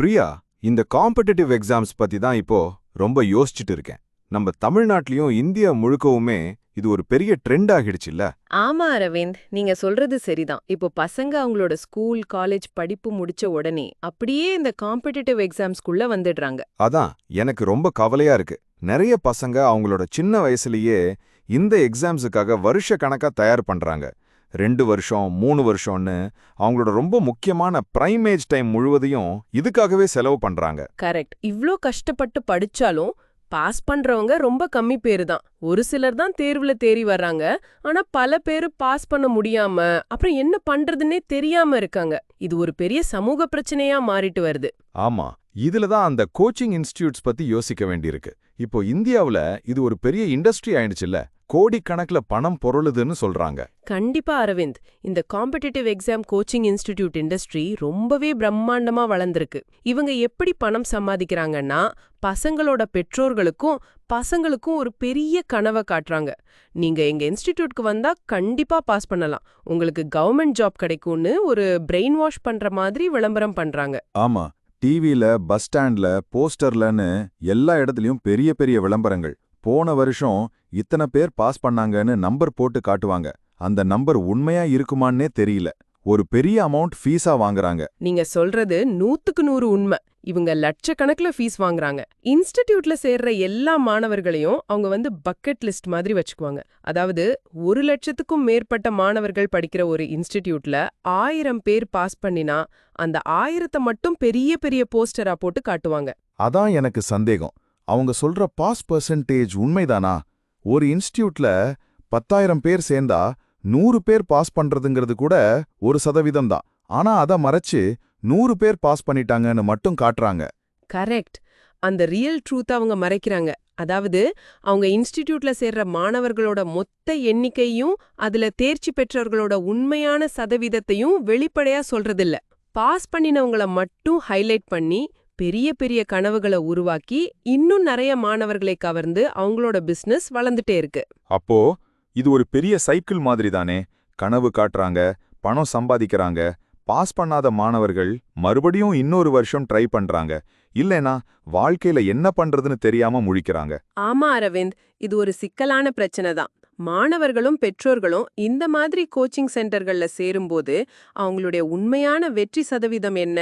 பிரியா இந்த competitive exams பத்தி தான் இப்போ ரொம்ப யோசிச்சுட்டு இருக்கேன். நம்ம தமிழ்நாட்டிலயும் இந்தியா முழுக்கவுமே இது ஒரு பெரிய ட்ரெண்ட் ஆகிடுச்சுல்ல? ஆமா அரவிந்த். நீங்க சொல்றது சரிதான். இப்போ பசங்க அவங்களோட ஸ்கூல் காலேஜ் படிப்பு முடிச்ச உடனே அப்படியே இந்த காம்படிட்டிவ் எக்ஸாம்ஸ்க்குள்ள வந்துடுறாங்க. அதான் எனக்கு ரொம்ப கவலையா இருக்கு. நிறைய பசங்க அவங்களோட சின்ன வயசுலயே இந்த எக்ஸாம்ஸுக்காக வருஷ கணக்கா தயார் பண்றாங்க. ரெண்டு வருஷம் மூணு வருஷம்னு அவங்களோட ரொம்ப முக்கியமான பிரைம் ஏஜ் டைம் முழுவதையும் இதுக்காகவே செலவு பண்றாங்க. கரெக்ட் இவ்ளோ கஷ்டப்பட்டு படிச்சாலும் பாஸ் பண்றவங்க ரொம்ப கம்மி பேரு தான். ஒரு சிலர் தான் தேர்வுல தேறி வர்றாங்க. ஆனா பல பேரு பாஸ் பண்ண முடியாம அப்புறம் என்ன பண்றதுன்னே தெரியாம இருக்காங்க. இது ஒரு பெரிய சமூக பிரச்சனையா மாறிட்டு வருது. ஆமா. இதுல தான் அந்த கோச்சிங் இன்ஸ்டிடியூட்ஸ் பத்தி யோசிக்க வேண்டியிருக்கு. இப்போ இந்தியாவுல இது ஒரு பெரிய இண்டஸ்ட்ரி ஆயிடுச்சுல்ல. கோடிக்கணக்குல பணம் பொருளுதுன்னு சொல்றாங்க. கண்டிப்பா அரவிந்த். இந்த competitive exam coaching institute industry ரொம்பவே பிரம்மாண்டமா வளர்ந்திருக்கு. இவங்க எப்படி பணம் சம்பாதிக்கிறாங்கன்னா பசங்களோட பெற்றோர்களுக்கும் பசங்களுக்கும் ஒரு பெரிய கனவை காட்டுறாங்க. நீங்க எங்க இன்ஸ்டிடியூட்க்கு வந்தா கண்டிப்பா பாஸ் பண்ணலாம். உங்களுக்கு கவர்மெண்ட் ஜாப் கிடைக்கும்னு ஒரு பிரெயின் வாஷ் பண்ற மாதிரி விளம்பரம் பண்றாங்க. ஆமா டிவில பஸ் ஸ்டாண்ட்ல போஸ்டர்லன்னு எல்லா இடத்துலயும் பெரிய பெரிய விளம்பரங்கள். போன வருஷம் இத்தனை பேர் பாஸ் பண்ணாங்கன்னு நம்பர் போட்டு காட்டுவாங்க. அந்த நம்பர் உண்மையா இருக்குமான்னே தெரியல. ஒரு பெரிய அமௌண்ட் ஃபீஸா வாங்குறாங்க. நீங்க சொல்றது நூத்துக்கு நூறு உண்மை. இவங்க லட்சக்கணக்குல ஃபீஸ் வாங்குறாங்க. இன்ஸ்டிடியூட்ல சேர்ற எல்லா மாணவர்களையும் அவங்க வந்து பக்கெட் லிஸ்ட் மாதிரி வச்சுக்குவாங்க. அதாவது ஒரு லட்சத்துக்கும் மேற்பட்ட மாணவர்கள் படிக்கிற ஒரு இன்ஸ்டிடியூட்ல ஆயிரம் பேர் பாஸ் பண்ணினா அந்த ஆயிரத்தை மட்டும் பெரிய பெரிய போஸ்டரா போட்டு காட்டுவாங்க. அதான் எனக்கு சந்தேகம். அவங்க சொல்ற பாஸ் பர்சன்டேஜ் உண்மைதானா? ஒரு இன்ஸ்டியூட்ல பத்தாயிரம் பேர் சேர்ந்தா நூறு பேர் பாஸ் பண்றதுங்கிறது கூட ஒரு சதவீதம் தான். ஆனா அத மறைச்சு நூறு பேர் பாஸ் பண்ணிட்டாங்கன்னு மட்டும் காட்டுறாங்க. கரெக்ட். அந்த ரியல் ட்ரூத் அவங்க மறைக்கிறாங்க. அதாவது அவங்க இன்ஸ்டிடியூட்ல சேர்ற மாணவர்களோட மொத்த எண்ணிக்கையும் அதுல தேர்ச்சி பெற்றவர்களோட உண்மையான சதவீதத்தையும் வெளிப்படையா சொல்றதில்ல. பாஸ் பண்ணினவங்கள மட்டும் ஹைலைட் பண்ணி பெரிய பெரிய கனவுகளை உருவாக்கி இன்னும் நிறைய மாணவர்களை கவர்ந்து அவங்களோட பிசினஸ் வளர்ந்துட்டே இருக்கு. அப்போ இது ஒரு பெரிய சைக்கிள் மாதிரி தானே கனவு காட்டுறாங்க பணம் சம்பாதிக்கிறாங்க பாஸ் பண்ணாத மாணவர்கள் மறுபடியும் இன்னொரு வருஷம் ட்ரை பண்றாங்க. இல்லைனா வாழ்க்கையில என்ன பண்றதுன்னு தெரியாம முழிக்கிறாங்க. ஆமா அரவிந்த் இது ஒரு சிக்கலான பிரச்சனை தான். மாணவர்களும் பெற்றோர்களும் இந்த மாதிரி கோச்சிங் சென்டர்கள்ல சேரும்போது அவங்களுடைய உண்மையான வெற்றி சதவீதம் என்ன?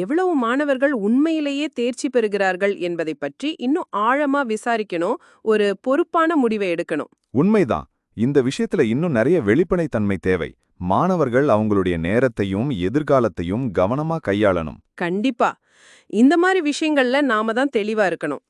எவ்வளவு மாணவர்கள் உண்மையிலேயே தேர்ச்சி பெறுகிறார்கள் என்பதை பற்றி இன்னும் ஆழமா விசாரிக்கணும் ஒரு பொறுப்பான முடிவை எடுக்கணும். உண்மைதான். இந்த விஷயத்துல இன்னும் நிறைய வெளிப்படைத்தன்மை தேவை. மாணவர்கள் அவங்களுடைய நேரத்தையும் எதிர்காலத்தையும் கவனமா கையாளணும். கண்டிப்பா. இந்த மாதிரி விஷயங்கள்ல நாம தான் தெளிவா இருக்கணும்.